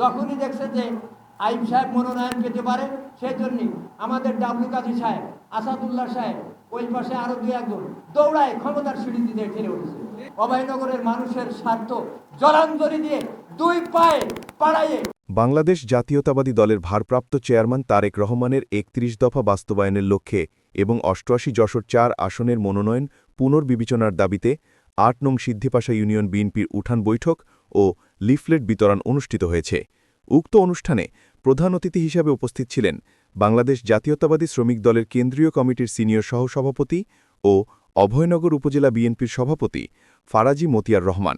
যখনই দেখছে যে সাহেব মনোনয়ন পেতে পারে, সেই জন্য আমাদের ডাবলু কাজী সাহেব, আসাদুল্লাহ সাহেব, ওই পাশে আরও দুই একজন দৌড়ায় ক্ষমতার সিঁড়ি ঠেলে উঠেছে। অভয়নগরের মানুষের স্বার্থ জলাঞ্জলি দিয়ে দুই পায়ে পাড়াইয়ে বাংলাদেশ জাতীয়তাবাদী দলের ভারপ্রাপ্ত চেয়ারম্যান তারেক রহমানের একত্রিশ দফা বাস্তবায়নের লক্ষ্যে এবং অষ্টআশি যশোর চার আসনের মনোনয়ন পুনর্বিবেচনার দাবিতে আট নং সিদ্ধিপাশা ইউনিয়ন বিএনপির উঠান বৈঠক ও লিফলেট বিতরণ অনুষ্ঠিত হয়েছে। উক্ত অনুষ্ঠানে প্রধান অতিথি হিসাবে উপস্থিত ছিলেন বাংলাদেশ জাতীয়তাবাদী শ্রমিক দলের কেন্দ্রীয় কমিটির সিনিয়র সহসভাপতি ও অভয়নগর উপজেলা বিএনপির সভাপতি ফারাজি মতিয়ার রহমান।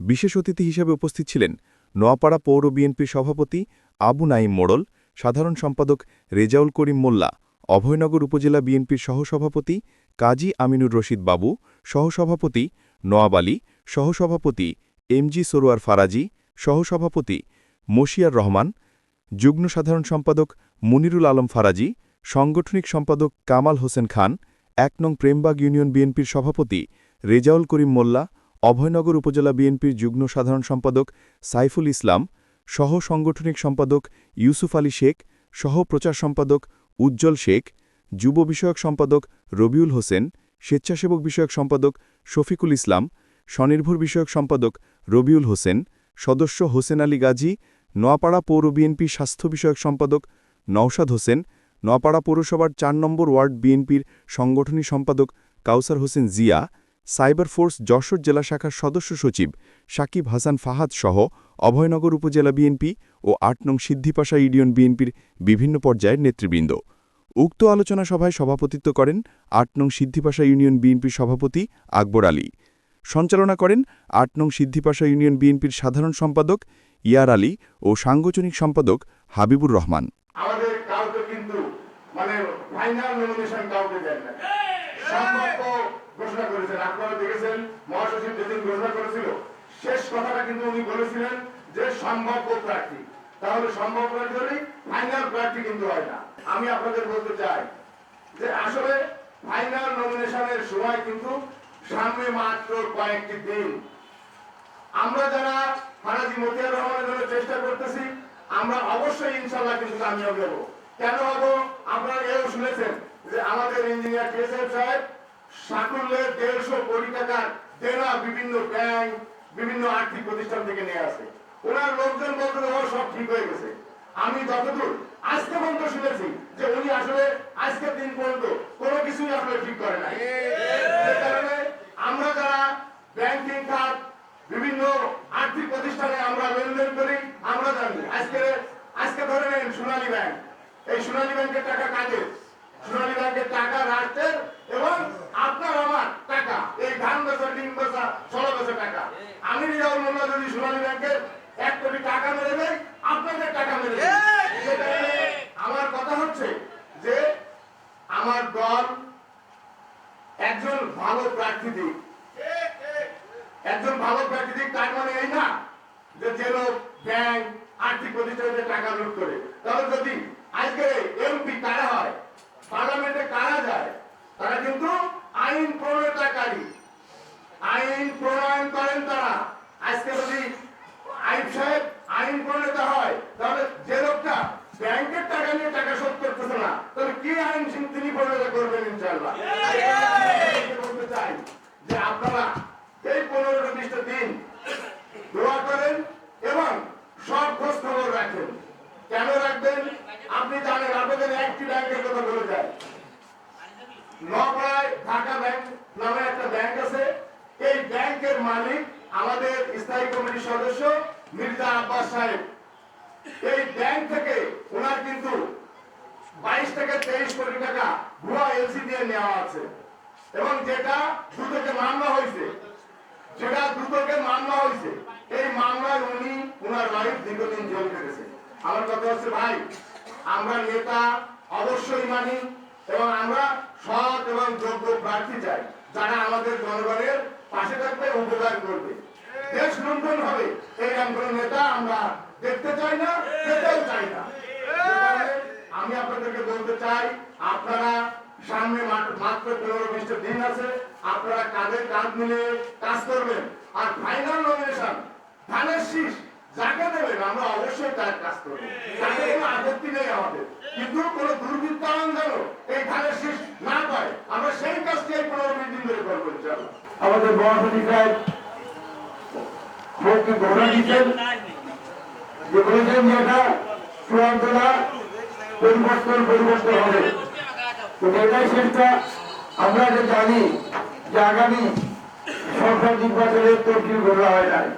বিশেষ অতিথি হিসেবে উপস্থিত ছিলেন নোয়াপাড়া পৌর বিএনপির সভাপতি আবু নাইম মোড়ল, সাধারণ সম্পাদক রেজাউল করিম মোল্লা, অভয়নগর উপজেলা বিএনপির সহসভাপতি কাজী আমিনুর রশিদ বাবু, সহসভাপতি নোয়াব আলী, সহসভাপতি এমজি সরোয়ার ফারাজি, সহসভাপতি মশিয়ার রহমান, যুগ্ম সাধারণ সম্পাদক মুনিরুল আলম ফারাজি, সাংগঠনিক সম্পাদক কামাল হোসেন খান, এক নং প্রেমবাগ ইউনিয়ন বিএনপির সভাপতি রেজাউল করিম মোল্লা, অভয়নগর উপজেলা বিএনপির যুগ্ম সাধারণ সম্পাদক সাইফুল ইসলাম সহ সাংগঠনিক সম্পাদক ইউসুফ আলী শেখ সহ প্রচার সম্পাদক উজ্জ্বল শেখ, যুব বিষয়ক সম্পাদক রবিউল হোসেন স্বেচ্ছাসেবক বিষয়ক সম্পাদক শফিকুল ইসলাম, স্বনির্ভর বিষয়ক সম্পাদক রবিউল হোসেন, সদস্য হোসেন আলী গাজী, নোয়াপাড়া পৌর বিএনপি স্বাস্থ্য বিষয়ক সম্পাদক নওশাদ হোসেন, নোয়াপাড়া পৌরসভার চার নম্বর ওয়ার্ড বিএনপির সংগঠনী সম্পাদক কাউসার হোসেন জিয়া, সাইবার ফোর্স যশোর জেলা শাখার সদস্য সচিব সাকিব হাসান ফাহাদ সহ অভয়নগর উপজেলা বিএনপি ও আট নং সিদ্ধিপাশা ইডিয়ন বিএনপির বিভিন্ন পর্যায়ের নেতৃবৃন্দ। উক্ত আলোচনা সভায় সভাপতিত্ব করেন আট নং সিদ্ধিপাশা ইউনিয়ন বিএনপির সভাপতি আকবর আলী। সঞ্চালনা করেন আট নং সিদ্ধিপাশা ইউনিয়ন বিএনপির সাধারণ সম্পাদক ইয়ার আলী ও সাংগঠনিক সম্পাদক হাবিবুর রহমান। মানে শেষ কথাটা কিন্তু উনি বলেছিলেন যে সম্ভাব্য প্রার্থী। তাহলে প্রার্থী হলেই ফাইনাল প্রার্থী কিন্তু হয় না। আমি আপনাদের বলতে চাই যে আসলে ফাইনাল নমিনেশনের সময় কিন্তু সামনে মাত্র কয়েকটি দিন। আমরা যারা ফারাজি মতিয়ার রহমানের জন্য চেষ্টা করতেছি, আমরা অবশ্যই ইনশাল্লাহ কিন্তু কামিয়াব হব কেন হব? আপনারা এও শুনেছেন যে আমাদের ইঞ্জিনিয়ার টিএসএফ সাহেব সাকুল্যের দেড়শো কোটি টাকার দেনা বিভিন্ন ব্যাংক বিভিন্ন আর্থিক প্রতিষ্ঠান থেকে নিয়ে আসে। ওনার লোকজন বলতে সব ঠিক হয়ে গেছে। আমি যতদূর, আজকে পর্যন্ত শুনেছি যে উনি আসলে আজকের দিন পর্যন্ত কোনো কিছুই আসলে ঠিক করে নাই যে কারণে আমরা যারা ব্যাংকিং খাত বিভিন্ন আর্থিক প্রতিষ্ঠানে আমরা লেনদেন করি আমরা জানি আজকে আজকে ধরে নেন সোনালী ব্যাংক এই সোনালী ব্যাংকের টাকা কাজে সোনালী ব্যাংকের টাকা রাষ্ট্রের এবং আপনার আমার টাকা এই ধান বেচা ডিম বেচা ষোলো বেচা টাকা আমি রিজাউল মোল্লা যদি সোনালী ব্যাংকের এক কোটি টাকা মেরে দেয় আপনাদের টাকা মেরে দেয় সে কারণে আমার কথা হচ্ছে যে আমার দল একজন ভালো প্রার্থী দিক একজন ভালো প্রাকৃতিক তার মানে এই না যে ব্যাংক আর্থিক প্রতিষ্ঠানে টাকা লুট করে। তাহলে যদি আজকে এমপি কারা হয় পার্লামেন্টে কারা যায় তারা কিন্তু আইন প্রণয়নকারী। আইন প্রণয়ন করেন তারা। আজকে যদি আইন সাহেব আইন প্রণেতা হয় তাহলে যে লোকটা ব্যাংকের টাকা নিয়ে টাকা শোধ করতেছে না তাহলে কি আইন তিনি প্রণয়ন করবেন ইনশাল্লাহ বলতে চাই যে আপনারা এই পনেরোটা বিশটা দিন দোয়া করেন এবং সব খোঁজ খবর রাখেন। কেন রাখবেন? আপনি জানেন, আপনাদের একটি ব্যাংকের কথা বলে যায়। নপাড়ায় ঢাকা ব্যাংক নামে একটা ব্যাংক আছে। এই ব্যাংকের মালিক আমাদের স্থায়ী কমিটির সদস্য মির্জা আব্বাস সাহেব। এই ব্যাংক থেকে ওনার কিন্তু বাইশ থেকে তেইশ কোটি টাকা ভুয়া এলসি দিয়ে নেওয়া আছে। এবং যেটা দুদকে মামলা হয়েছে, যেটা দুদকে মামলা হয়েছে এই মামলায় উনি উনার ওয়াইফ দীর্ঘদিন জেল কেটেছে আমার কথা হচ্ছে, ভাই, আমরা নেতা অবশ্যই মানি এবং আমরা সৎ এবং যোগ্য প্রার্থী চাই, যারা আমাদের জনগণের পাশে থাকবে, উপকার করবে। দেশ লুণ্ঠন হবে, এই কোন নেতা আমরা দেখতে চাই না, দেখতেও চাই না। আমি আপনাদেরকে বলতে চাই, আপনারা সামনে মাত্র পনেরো বিশটা দিন আছে, আপনারা কাঁধে কাঁধ মিলে কাজ করবেন। আর ফাইনাল নমিনেশন ধানের শীষ যাকে আমরা অবশ্যই তার কাজ করব। কোনো আপত্তি নেই আমাদের। কিন্তু কোনো দুর্বৃত্তায়ন যেন এই ধানের শীষ না পায়, আমরা সেই কাজটি এই পনেরো বিশ দিন ধরে করব আমাদের যে যে তো আমরা জানি যে আগামী সরকার নির্বাচনের তরফিল ঘোষণা হয় নাই।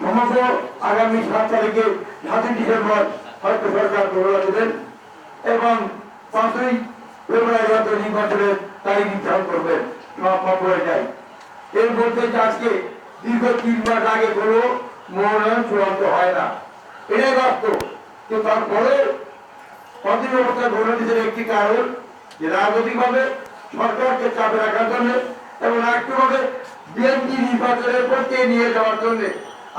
সমগ্র আগামী সাত তারিখে সাতই ডিসেম্বর হয়তো সরকার ঘোষণা দেবেন এবং পাঁচই ফেব্রুয়ারি নির্বাচনের তারিখ নির্ধারণ করবেন যায় এর যে আজকে দীর্ঘ তিন মাস আগে কোনো মনোনয়ন চূড়ান্ত হয় না। এটাই বাস্তব। কিন্তু তারপরে অধীন অবস্থা গণনীতির একটি কারণ যে রাজনৈতিকভাবে সরকারকে চাপে রাখার জন্য এবং রাষ্ট্রভাবে বিএনপি নির্বাচনের পক্ষে নিয়ে যাওয়ার জন্য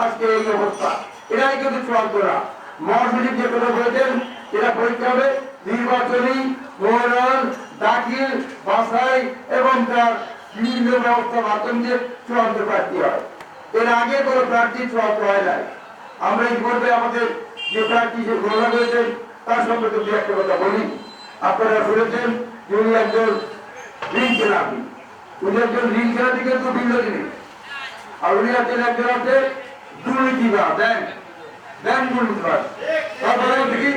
আজকে এই অবস্থা। এটাই কিন্তু চূড়ান্ত না মহাসচিব যে কথা বলেছেন, এটা পরীক্ষা হবে নির্বাচনী মনোনয়ন দাখিল, বাছাই এবং তার বিভিন্ন ব্যবস্থার মাধ্যম দিয়ে চূড়ান্ত প্রার্থী হয়। এর আগে কোনো প্রার্থী চূড়ান্ত হয় নাই। আমরা এই ইতিমধ্যে আমাদের যে প্রার্থী যে ঘোষণা করেছেন, তার সম্পর্কে দু একটা কথা বলি। আপনারা শুনেছেন যে উনি একজন ঋণ খেলাপি উনি একজন ঋণ খেলাপি কিন্তু বিরোধী নেই আর উনি আছেন একজন আছে দুর্নীতিবাদ ব্যাংক ব্যাংক দুর্নীতিবাদ তারপরে দেখি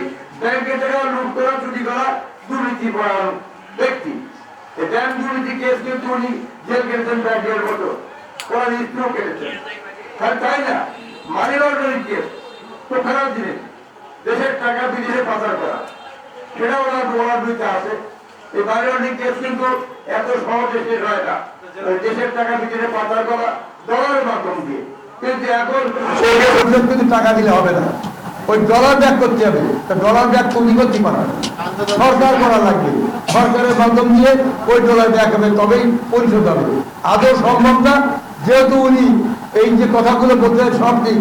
ব্যাংক দুর্নীতি কেস কিন্তু ব্যাংকের তাই না? মানি কেস, তো খারাপ জিনিস দেশের টাকা বিদেশে পাচার করা। সেটা ওনার ওনার বিরুদ্ধে আছে। এই মানি লন্ডারিং কেস কিন্তু এত সহজে শেষ না। দেশের টাকা বিদেশে পাচার করা ডলারের মাধ্যম দিয়ে। এখন টাকা দিলে হবে না। ওই ডলার ব্যাক করতে হবে। তা ডলার ব্যাক তুমি করতে পারো। সরকার করা লাগবে। সরকারের মাধ্যম দিয়ে ওই ডলার ব্যাক হবে, তবেই পরিশোধ হবে। আদৌ সম্ভব না? যেহেতু উনি এই যে কথাগুলো বলতে সব ঠিক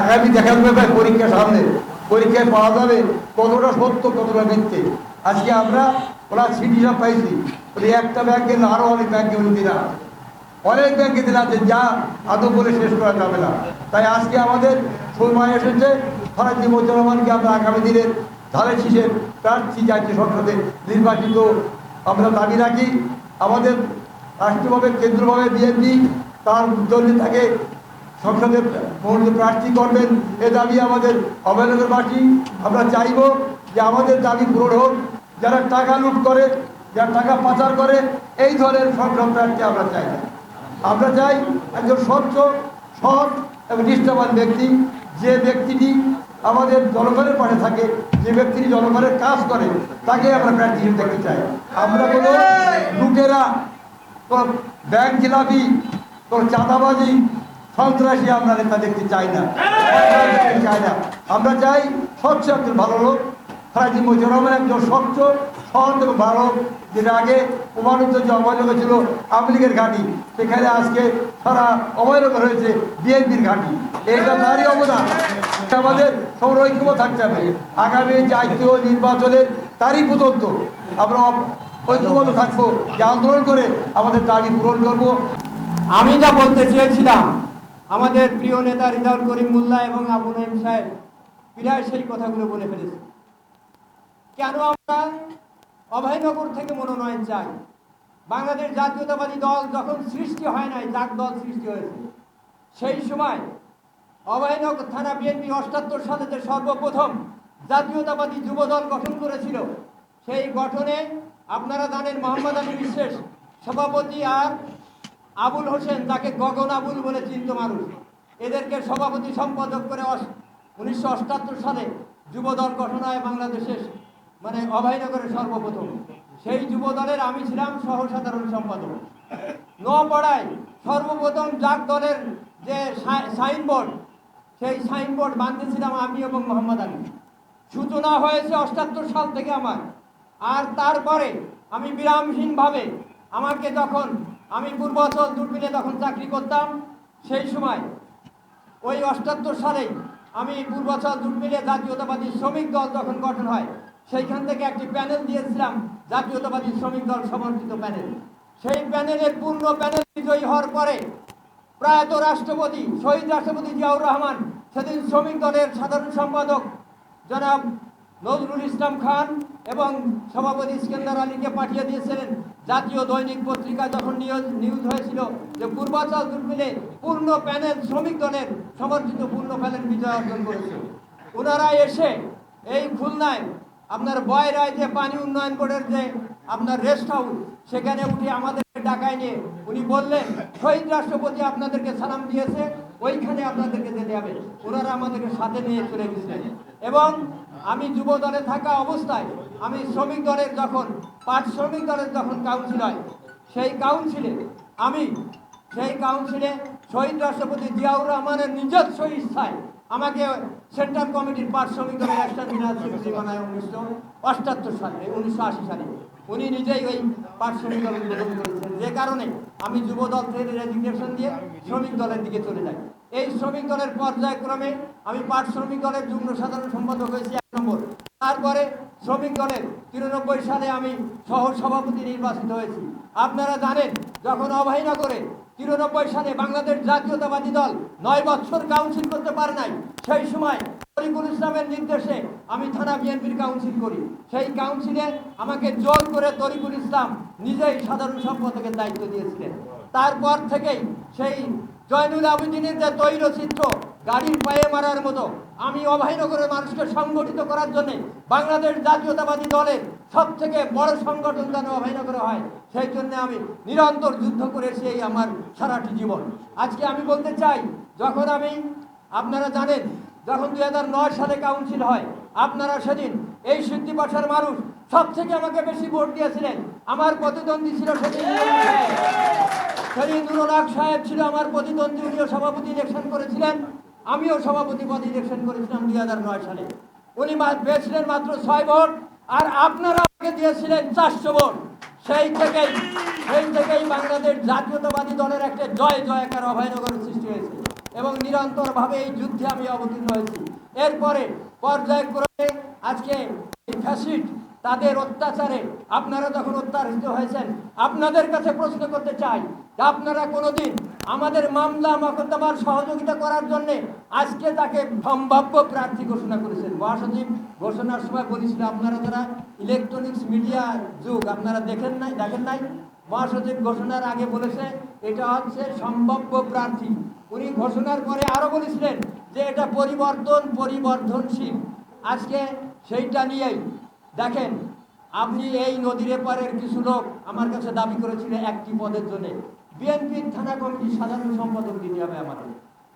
আগামী দেখা যাবে পরীক্ষা সামনে। পরীক্ষায় পাওয়া যাবে কতটা সত্য, কতটা মিথ্যে। আজকে আমরা ওরা সিটিটা পাইছি। ওই একটা ব্যাংকে না, আরও অনেক ব্যাংকে উনি দিনা অনেক ব্যাংকে দিলাম যে, যা, আদৌ বলে শেষ করা যাবে না। তাই আজকে আমাদের সময় এসেছে। ফরাজি মজুর রহমানকে আমরা আগামী দিনের ধানের শীষের প্রার্থী জাতীয় সংসদে নির্বাচিত আমরা দাবি রাখি। আমাদের রাষ্ট্রভাবে, কেন্দ্রভাবে বিএনপি তার দলীয় তাকে সংসদে মনোনীত প্রার্থী করবেন। এ দাবি আমাদের অভয়নগরবাসী। আমরা চাইব যে আমাদের দাবি পূরণ হোক। যারা টাকা লুট করে, যারা টাকা পাচার করে, এই ধরনের সংসদ প্রার্থী আমরা চাই না। আমরা চাই একজন স্বচ্ছ সৎ এবং নিষ্ঠাবান ব্যক্তি। যে ব্যক্তিটি আমাদের জনগণের পাশে থাকে, যে ব্যক্তিটি জনগণের কাজ করে, তাকে আমরা প্রার্থী হিসেবে দেখতে চাই। আমরা কোনো লুটেরা, কোন ব্যাংক জিলাপি, কোন চাঁদাবাজি, সন্ত্রাসী আমরা নেতা দেখতে চাই না। চাই না। আমরা চাই স্বচ্ছ একজন ভালো লোক ফরাজি মজিউর রহমান একজন স্বচ্ছ, সৎ এবং ভালো যেটা আগে প্রমাণিত যে অবৈধ ছিল আওয়ামী লীগের ঘাঁটি, সেখানে আজকে সারা অবৈধ হয়েছে বিএনপির ঘাঁটি। এইটা তারই অবদান। এটা আমাদের সৌর ঐক্য থাকতে হবে। আগামী জাতীয় নির্বাচনের তারই পর্যন্ত আমরা ঐক্যবদ্ধ থাকব, যে আন্দোলন করে আমাদের দাবি পূরণ করব। আমি যা বলতে চেয়েছিলাম, আমাদের প্রিয় নেতা রিজাউল করিম মোল্লা এবং আবু নাইম সাহেব প্রায় সেই কথাগুলো বলে ফেলেছে। কেন আমরা অভয়নগর থেকে মনোনয়ন চাই। বাংলাদেশ জাতীয়তাবাদী দল যখন সৃষ্টি হয় নাই যাক দল সৃষ্টি হয়েছে। সেই সময় অভয়নগর থানা বিএনপি অষ্টাত্তর সালে যে সর্বপ্রথম জাতীয়তাবাদী যুব দল গঠন করেছিল, সেই গঠনে আপনারা জানেন মোহাম্মদ আলী বিশ্বাস সভাপতি আর আবুল হোসেন, তাকে গগন আবুল বলে চিনত মানুষ। এদেরকে সভাপতি সম্পাদক করে উনিশশো সালে যুব দল গঠন হয় বাংলাদেশের মানে অভয়নগরের সর্বপ্রথম। সেই যুব দলের আমি ছিলাম সহ সাধারণ সম্পাদক। নোয়াপাড়ায় সর্বপ্রথম জাক দলের যে সাইনবোর্ড, সেই সাইনবোর্ড বাঁধতেছিলাম আমি এবং মোহাম্মদ আলী। সূচনা হয়েছে অষ্টাত্তর সাল থেকে আমার। আর তারপরে আমি বিরামহীনভাবে আমাকে যখন আমি পূর্বাচল দূরবীনে তখন চাকরি করতাম, সেই সময় ওই অষ্টাত্তর সালেই আমি পূর্বাচল দূরবীনে জাতীয়তাবাদী শ্রমিক দল যখন গঠন হয় সেইখান থেকে একটি প্যানেল দিয়েছিলাম, জাতীয়তাবাদী শ্রমিক দল সমর্থিত প্যানেল। সেই প্যানেলের পূর্ণ প্যানেল বিজয়ী হওয়ার পরে প্রয়াত রাষ্ট্রপতি শহীদ রাষ্ট্রপতি জিয়াউর রহমান, সেদিন শ্রমিক দলের সাধারণ সম্পাদক জনাব নজরুল ইসলাম খান এবং সভাপতি ইস্কেন্দার আলীকে পাঠিয়ে দিয়েছিলেন। জাতীয় দৈনিক পত্রিকা যখন নিউজ নিউজ হয়েছিল যে পূর্বাচল দুর্মিলে পূর্ণ প্যানেল শ্রমিক দলের সমর্থিত পূর্ণ প্যানেল বিজয় অর্জন করেছে। ওনারা এসে এই খুলনায় আপনার বয় বয়রায় যে পানি উন্নয়ন বোর্ডের যে আপনার রেস্ট হাউস, সেখানে উঠে আমাদের ডাকায় নিয়ে উনি বললেন, শহীদ রাষ্ট্রপতি আপনাদেরকে সালাম দিয়েছে, ওইখানে আপনাদেরকে যেতে হবে। ওনারা আমাদেরকে সাথে নিয়ে চলে গেছিলেন। এবং আমি যুব দলে থাকা অবস্থায় আমি শ্রমিক দলের যখন, পাঁচ শ্রমিক দলের যখন কাউন্সিল হয়, সেই কাউন্সিলে আমি, সেই কাউন্সিলে শহীদ রাষ্ট্রপতি জিয়াউর রহমানের নিজস্ব ইচ্ছায় আমাকে সেন্ট্রাল কমিটির পার্শ্বিক দলের একটা উনিশশো অষ্টাত্তর সালে, উনিশশো আশি সালে। উনি নিজেই ওই পার্শ্বিক দল উদ্বোধন করেছেন। যে কারণে আমি যুবদল থেকে রেজিগনেশন দিয়ে শ্রমিক দলের দিকে চলে যাই। এই শ্রমিক দলের পর্যায়ক্রমে আমি পাট শ্রমিক দলের যুগ্ম সাধারণ সম্পাদক হয়েছি এক নম্বর। তারপরে শ্রমিক দলের তিরানব্বই সালে আমি সহ সভাপতি নির্বাচিত হয়েছি। আপনারা জানেন, যখন অবহেলা করে তিরানব্বই সালে বাংলাদেশ জাতীয়তাবাদী দল নয় বছর কাউন্সিল করতে পারে নাই, সেই সময় তরিকুল ইসলামের নির্দেশে আমি থানা বিএনপির কাউন্সিল করি। সেই কাউন্সিলে আমাকে জোর করে তরিকুল ইসলাম নিজেই সাধারণ সম্পাদকের দায়িত্ব দিয়েছিলেন। তারপর থেকেই সেই জয়নুল আবেদিনের যে তৈলচিত্র গাড়ির পায়ে মারার মতো, আমি অভয়নগরের মানুষকে সংগঠিত করার জন্য বাংলাদেশ জাতীয়তাবাদী দলের সব থেকে বড় সংগঠন যেন অভয়নগরে হয়, সেই জন্য আমি নিরন্তর যুদ্ধ করেছি এই আমার সারাটি জীবন। আজকে আমি বলতে চাই, যখন আমি, আপনারা জানেন, যখন দু হাজার নয় সালে কাউন্সিল হয়, আপনারা সেদিন এই সিদ্ধি পাশার মানুষ সব থেকে আমাকে বেশি ভোট দিয়েছিলেন। আমার প্রতিদ্বন্দ্বী ছিল সেদিন। সাহেব। হক সাহেব ছিল আমার প্রতিদ্বন্দ্বী, উনিও সভাপতি ইলেকশন করেছিলেন। আমিও সভাপতি পদ ইলেকশন করেছিলাম দুই হাজার নয় সালে। উনি পেয়েছিলেন মাত্র ছয় ভোট, আর আপনারা আমাকে দিয়েছিলেন চারশো ভোট। সেই থেকেই সেই থেকেই বাংলাদেশ জাতীয়তাবাদী দলের একটা জয় জয়কার অভয়নগরের সৃষ্টি হয়েছে এবং নিরন্তরভাবে এই যুদ্ধে আমি অবতীর্ণ হয়েছি। এরপরে পর্যায়ক্রমে আজকে ফ্যাসিস্ট তাদের অত্যাচারে আপনারা যখন অত্যাচারিত হয়েছেন, আপনাদের কাছে প্রশ্ন করতে চাই যে আপনারা কোনোদিন আমাদের মামলা মকদ্দমার সহযোগিতা করার জন্য আজকে তাকে সম্ভাব্য প্রার্থী ঘোষণা করেছেন। মহাসচিব, ঘোষণার সময় বলেছিল আপনারা যারা ইলেকট্রনিক্স মিডিয়া যুগ, আপনারা দেখেন নাই দেখেন নাই? মহাসচিব ঘোষণার আগে বলেছে, এটা হচ্ছে সম্ভাব্য প্রার্থী। উনি ঘোষণার পরে আরও বলেছিলেন যে এটা পরিবর্তন, পরিবর্ধনশীল। আজকে সেইটা নিয়েই দেখেন, আপনি এই নদীর এপারের কিছু লোক আমার কাছে দাবি করেছিল একটি পদের জন্য। বিএনপির থানা কমিটির সাধারণ সম্পাদক দিতে হবে আমাদের।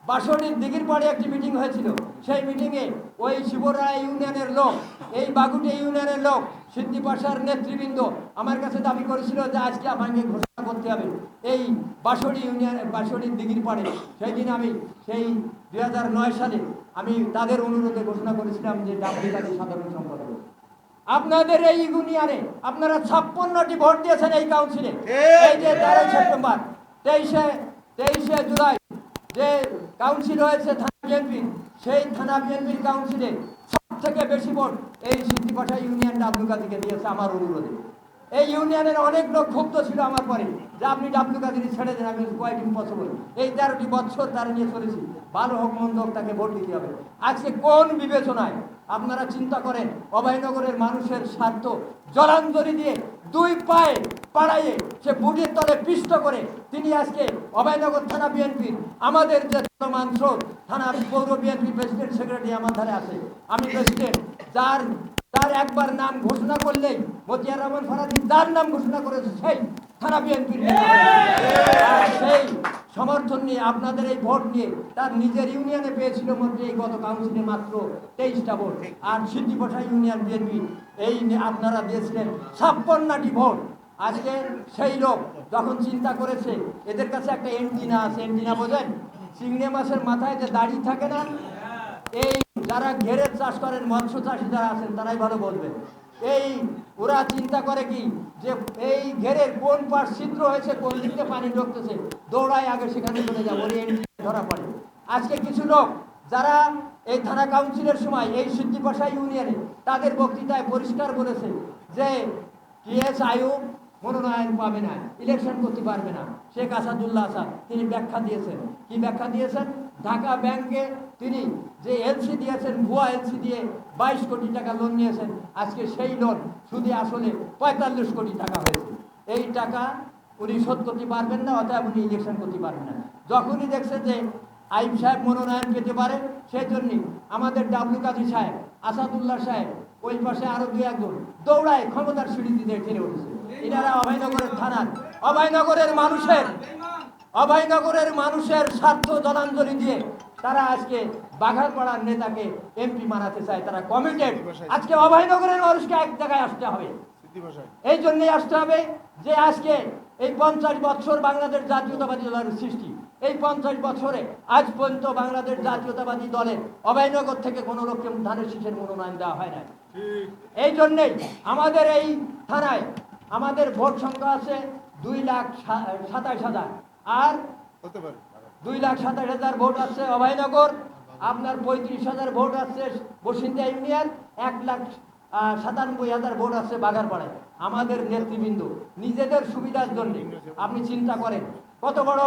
বাসনের দিঘির পাড়ে একটি মিটিং হয়েছিল। সেই মিটিংয়ে ওই শিবরায় ইউনিয়নের লোক, এই বাগুটি ইউনিয়নের লোক সিদ্ধি পাশার নেতৃবৃন্দ আমার কাছে দাবি করেছিল যে আজকে আমাকে ঘোষণা করতে হবে। এই বাসড়ি ইউনিয়ন বাসড়ির দিঘির পাড়ে, সেই দিন আমি, সেই দু হাজার নয় সালে আমি তাদের অনুরোধে ঘোষণা করেছিলাম যে ডাব্লিউকারী সাধারণ সম্পাদক। আপনাদের এই ইউনিয়নে আপনারা ছাপ্পান্নটি ভোট দিয়েছেন এই কাউন্সিলে এই যে তেরোই সেপ্টেম্বর তেইশে তেইশে জুলাই যে কাউন্সিল হয়েছে থানা বিএনপি সেই থানা বিএনপির কাউন্সিলে সব থেকে বেশি ভোট এই সিদ্ধিপাঠা ইউনিয়ন ডাব্লু কাদিকে দিয়েছে আমার অনুরোধে। এই ইউনিয়নের অনেক লোক ক্ষুব্ধ ছিল আমার পরে যে আপনি ডাব্লু কাদিনী ছেড়ে দেন আমি কোয়াইট ইম্পসিবল এই তেরোটি বছর তারা নিয়ে চলেছি। ভালো হোক মন্দ হোক তাকে ভোট দিতে হবে। আজকে কোন বিবেচনায় আপনারা চিন্তা করেন, অভয়নগরের মানুষের স্বার্থ জলাঞ্জলি দিয়ে দুই পায়ে পাড়াইয়ে সে বুটের তলে পিষ্ট করে তিনি আজকে অভয়নগর থানা বিএনপি, আমাদের যে চলমান স্রোত থানা পৌর বিএনপি প্রেসিডেন্ট সেক্রেটারি আমার ধারে আছে। আমি প্রেসিডেন্ট, যার, তার একবার নাম ঘোষণা করলেই মতিয়ার রহমান ফরাজি যার নাম ঘোষণা করেছে সেই থানা বিএনপির সমর্থন নিয়ে, আপনাদের এই ভোট নিয়ে, তার নিজের ইউনিয়নে পেয়েছিল মধ্যে এই গত কাউন্সিলে মাত্র তেইশটা ভোট। আর সিদ্ধিপোষা ইউনিয়ন বিএনপি, এই আপনারা দিয়েছিলেন ছাপ্পান্নটি ভোট। আজকে সেই লোক যখন চিন্তা করেছে, এদের কাছে একটা এন্টিনা আছে এন্টিনা বোঝেন? চিংড়ি মাছের মাথায় যে দাড়ি থাকে না, এই যারা ঘেরের চাষ করেন, মৎস্য চাষি যারা আছেন, তারাই ভালো বলবেন। এই, ওরা চিন্তা করে কি? যে এই ঘেরের কোন পাশ ছিদ্র হয়েছে, কোন দিকে পানি ঢুকতেছে? দৌড়ায় আগে সেখানে চলে যাব ধরা পড়ে। আজকে কিছু লোক যারা এই থানা কাউন্সিলের সময়, এই সিদ্ধিপাশা ইউনিয়নে তাদের বক্তৃতায় পরিষ্কার বলেছে যে টিএস আয়ুব মনোনয়ন পাবে না ইলেকশন করতে পারবে না। শেখ আসাদুল্লাহ আসাদ, তিনি ব্যাখ্যা দিয়েছেন। কি ব্যাখ্যা দিয়েছেন? ঢাকা ব্যাংকে তিনি যে এলসি দিয়েছেন, ভুয়া এলসি দিয়ে বাইশ কোটি টাকা লোন নিয়েছেন, আজকে সেই লোন সুদে আসলে পঁয়তাল্লিশ কোটি টাকা হয়েছে। এই টাকা উনি শোধ করতে পারবেন না, অতএব উনি ইলেকশন করতে পারবেন না। যখনই দেখছে যে আইব সাহেব মনোনয়ন পেতে পারে, সেই জন্যই আমাদের ডাবলু কাজী সাহেব, আসাদুল্লাহ সাহেব, ওই পাশে আরও দু একজন দৌড়ায় ক্ষমতার সিঁড়ি দিতে ঠেলে উঠেছে। এনারা অভয়নগরের থানার, অভয়নগরের মানুষের অভয়নগরের মানুষের স্বার্থ জলাঞ্জলি দিয়ে তারা আজকে বাঘারপাড়ার নেতাকে এমপি বানাতে চায় তারা কমিটেড আজকে অভয়নগরের মানুষকে এক জায়গায় আসতে হবে। এই জন্যই আসতে হবে যে আজকে এই পঞ্চাশ বছর বাংলাদেশ জাতীয়তাবাদী দলের সৃষ্টি। এই পঞ্চাশ বছরে আজ পর্যন্ত বাংলাদেশ জাতীয়তাবাদী দলের অভয়নগর থেকে কোনো রকম ধানের শীষের মনোনয়ন দেওয়া হয় না এই জন্যেই আমাদের এই থানায় আমাদের ভোট সংখ্যা আছে দুই লাখ সাতাশ হাজার। আর দুই লাখ সাতাশ হাজার ভোট আছে অভয়নগর, আপনার পঁয়ত্রিশ হাজার ভোট আছে বসিন্দা ইউনিয়ন, এক লাখ সাতানব্বই হাজার ভোট আছে বাগারপাড়ায়, আমাদের নেতৃবৃন্দ, নিজেদের সুবিধার জন্য, আপনি চিন্তা করেন, কত বড়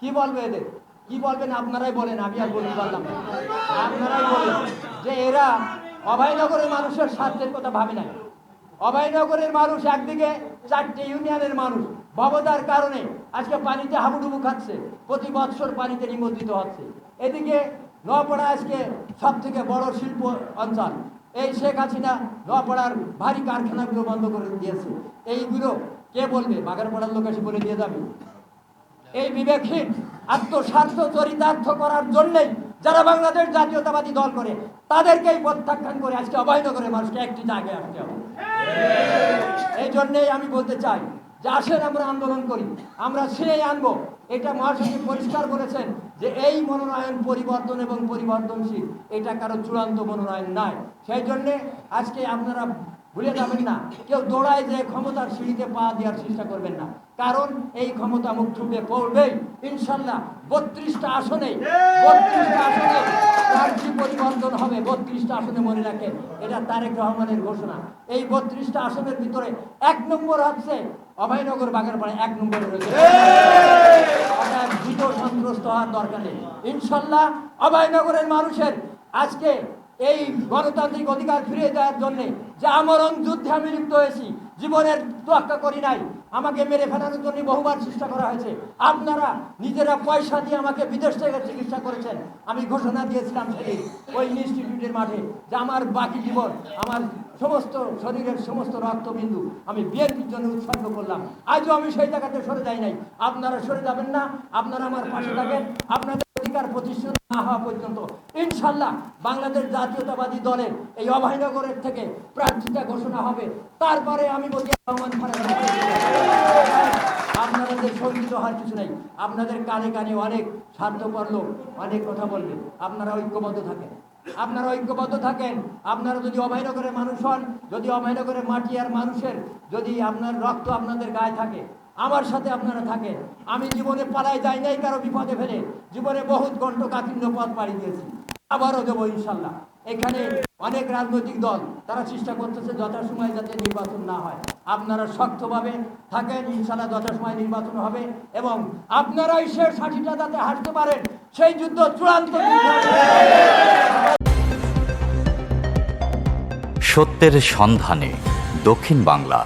কি বলবে এদের কি বলবেন আপনারাই বলেন, আমি আর বলতে পারলাম। আপনারাই বলেন যে এরা অভয়নগরের মানুষের স্বার্থের কথা ভাবে না অভয়নগরের মানুষ একদিকে, চারটে ইউনিয়নের মানুষ। ভবদার কারণে আজকে পানিতে হাবুডুবু খাচ্ছে। প্রতি বৎসর পানিতে নিমজ্জিত হচ্ছে। এদিকে নোয়াপাড়া আজকে সব থেকে বড় শিল্প অঞ্চল। এই শেখ হাসিনা নোয়াপাড়ার ভারী কারখানাগুলো বন্ধ করে দিয়েছে। এইগুলো কে বলবে? বাগারপাড়ার লোক এসে বলে দিয়ে যাবে। এই বিবেকহীন, আত্মস্বার্থ, চরিতার্থ করার জন্যই যারা বাংলাদেশ জাতীয়তাবাদী দল করে, তাদেরকেই প্রত্যাখ্যান করে আজকে অভয়নগরের মানুষকে একটি জায়গায় আসতে হবে। এই জন্যেই আমি বলতে চাই যে আসেন আমরা আন্দোলন করি, আমরা সেই আনব। এটা মহাসচিব পরিষ্কার করেছেন যে এই মনোনয়ন পরিবর্তন এবং পরিবর্তনশীল, এটা কারও চূড়ান্ত মনোনয়ন নাই সেই জন্যে আজকে আপনারা ভুলে যাবেন না। কেউ দৌড়ায় যে ক্ষমতার সিঁড়িতে পা দেওয়ার চেষ্টা করবেন না। কারণ এই ক্ষমতা মুখ থুপে পড়বেই। ইনশাল্লাহ বত্রিশটা আসনে বত্রিশটা আসনে পরিবর্তন হবে। বত্রিশটা আসনে মনে রাখেন এটা তারেক রহমানের ঘোষণা। এই বত্রিশটা আসনের ভিতরে এক নম্বর হচ্ছে অভয়নগর বাগারপাড়া এক নম্বরে রয়েছে। অর্থাৎ সন্ত্রস্ত হওয়ার দরকার নেই। ইনশাল্লাহ অভয়নগরের মানুষের আজকে এই গণতান্ত্রিক অধিকার ফিরিয়ে দেওয়ার জন্য যে আমরণ যুদ্ধে আমি লিপ্ত হয়েছি, জীবনের তোয়াক্কা করি নাই, আমাকে মেরে ফেলানোর জন্য বহুবার চেষ্টা করা হয়েছে। আপনারা নিজেরা পয়সা দিয়ে আমাকে বিদেশ থেকে চিকিৎসা করেছেন, আমি ঘোষণা দিয়েছিলাম সেদিন ওই ইনস্টিটিউটের মাঠে যে আমার বাকি জীবন, আমার সমস্ত শরীরের সমস্ত রক্তবিন্দু আমি বিএনপির জন্য উৎসর্গ করলাম। আজও আমি সেই জায়গাতে সরে যাই নাই। আপনারা সরে যাবেন না, আপনারা আমার পাশে থাকেন, আপনাদের অধিকার প্রতিষ্ঠিত না হওয়া পর্যন্ত ইনশাল্লাহ বাংলাদেশ জাতীয়তাবাদী দলের এই অভয়নগরের থেকে প্রার্থীতা ঘোষণা হবে। তারপরে আমি বলি আপনাদের সঞ্চিত হওয়ার কিছু নাই। আপনাদের কানে কানে অনেক স্বার্থপর লোক অনেক কথা বলবে। আপনারা ঐক্যবদ্ধ থাকেন। আপনারা ঐক্যবদ্ধ থাকেন। আপনারা যদি অভয়নগরের মানুষ হন, যদি অভয়নগরের মাটি আর মানুষের, যদি আপনার রক্ত আপনাদের গায়ে থাকে আমার সাথে আপনারা থাকেন। আমি জীবনে পালায় যাই নাই কারও বিপদে ফেলে। জীবনে বহুত গণ্ড কাঠিন্য পথ পাড়ি দিয়েছি। আবারও দেবো ইনশাল্লাহ। এখানে অনেক রাজনৈতিক দল, তারা চেষ্টা করতেছে যথাসময় যাতে নির্বাচন না হয়। আপনারা শক্তভাবে থাকেন, ইনশাল্লাহ যথাসময় নির্বাচন হবে এবং আপনারাই সে ষাঠিটা যাতে হারতে পারেন, সেই যুদ্ধ চূড়ান্ত সত্যের সন্ধানে দক্ষিণ বাংলা।